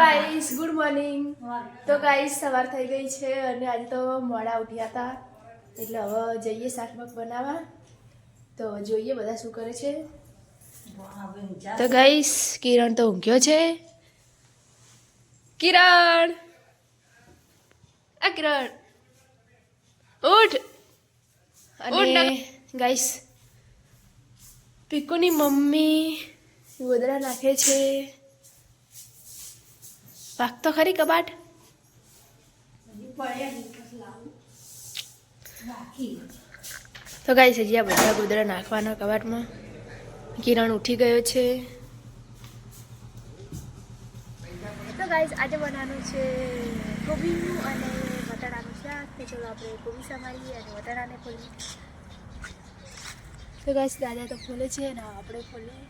Guys good morning તો guys સવાર થઈ ગઈ છે અને આજે તો મોડા ઉઠ્યા હતા એટલે હવે જઈએ શાકભાગ બનાવવા. તો જોઈએ બધા શું કરે છે. તો ગાઈસ કિરણ તો ઊંઘ્યો છે. કિરણ! આ કિરણ! ઉઠ! અને ગાઈસ પીકુની મમ્મી ગોદરા નાખે છે. પાક તો ખરી કબાટ. તો ગાઈ હજી આ બધા ગોદરા નાખવાના કબાટમાં. કિરણ ઉઠી ગયો છે. તો ગાઈસ, આજે બનાવવાનું છે કોબીનું અને વટાણાનું શાક. કે ચલો આપણે કોબી સમારીએ અને વટાણાને ફોલીએ. તો ગાઈસ, દાદા તો ફોલે છે અને આપણે ફોલીએ.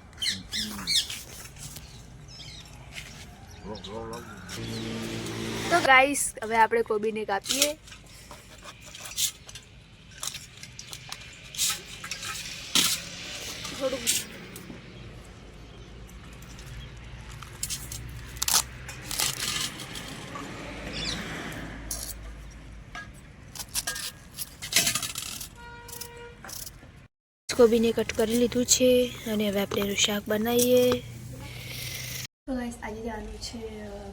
તો ગાઈસ હવે આપણે કોબીને કાપીએ. કોબીને કટ કરી લીધું છે, અને હવે આપણે શાક બનાવીએ. તો ગાઈસ, આજે જવાનું છે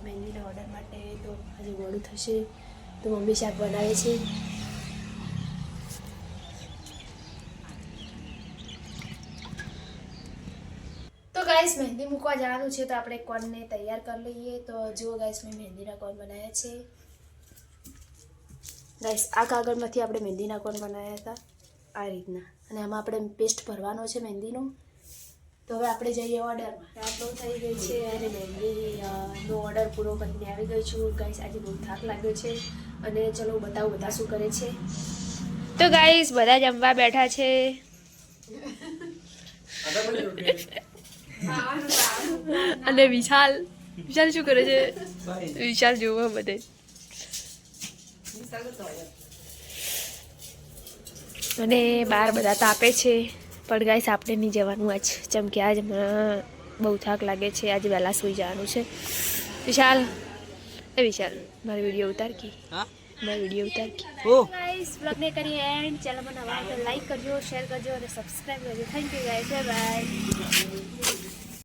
મહેંદીના ઓર્ડર માટે. તો આજે મોડું થશે. તો મમ્મી શાક બનાવે છે. તો ગાઈસ, મહેંદી મૂકવા જવાનું છે, તો આપણે કોનને તૈયાર કરી લઈએ. તો જુઓ ગાઈસ, મેં મહેંદીના કોન બનાવ્યા છે. ગાઈસ, આ કાગળમાંથી આપણે મહેંદીના કોન બનાવ્યા હતા. આ રીતના. અને આમાં આપણે પેસ્ટ ભરવાનો છે મહેંદીનો તો હવે આપણે જઈએ ઓર્ડરમાં રાત બહુ થઈ ગઈ છે અને મહેંદી નો ઓર્ડર પૂરો કરીને આવી ગઈ છું. ગાઈસ આજે બહુ થાક લાગ્યો છે. અને ચલો બતાવું બધા શું કરે છે. તો ગાઈસ બધા જમવા બેઠા છે. અને વિશાલ વિશાલ શું કરે છે? વિશાલ જોવો બધે. અને બહાર બધા તાપે છે. પણ ગાઈસ આપણે નહીં જવાનું આજ. જેમ કે આજ હમણાં બહુ થાક લાગે છે આજે વહેલા સુઈ જવાનું છે. વિશાલ એ વિશાલ મારો વીડિયો ઉતાર કી. મારો વીડિયો ઉતાર કી. ઓ. ગાઈસ બ્લોગને કરીએ એન્ડ નવા હોય તો લાઈક કરજો શેર કરજો અને સબસ્ક્રાઈબ કરજો. Thank you guys bye bye